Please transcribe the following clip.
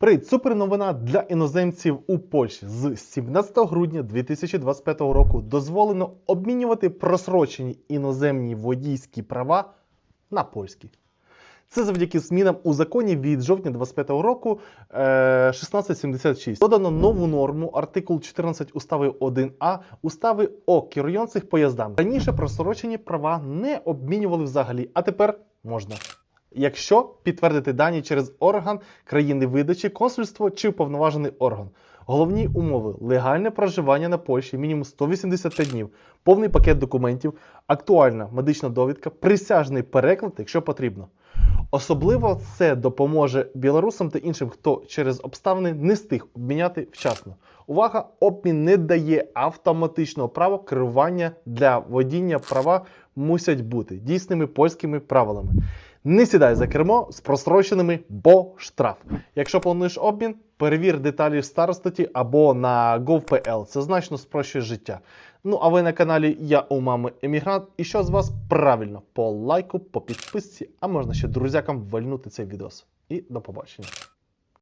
Привіт, супер новина для іноземців у Польщі. З 17 грудня 2025 року дозволено обмінювати просрочені іноземні водійські права на польські. Це завдяки змінам у законі від жовтня 2025 року е, 1676. Додано нову норму, артикул 14 устави 1А, устави о керуjących поїздами. Раніше просрочені права не обмінювали взагалі, а тепер можна. Якщо підтвердити дані через орган країни видачі, консульство чи уповноважений орган. Головні умови: легальне проживання на Польщі, мінімум 185 днів, повний пакет документів, актуальна медична довідка, присяжний переклад, якщо потрібно. Особливо це допоможе білорусам та іншим, хто через обставини не встиг обміняти вчасно. Увага! Обмін не дає автоматичного права керування для водіння права мусять бути дійсними польськими правилами. Не сідай за кермо з просроченими, бо штраф. Якщо плануєш обмін, перевір деталі в старостаті або на gov.pl. Це значно спрощує життя. Ну а ви на каналі Я у мами Емігрант. І що з вас правильно? По лайку, по підписці, а можна ще друзякам вальнути цей відос. І до побачення.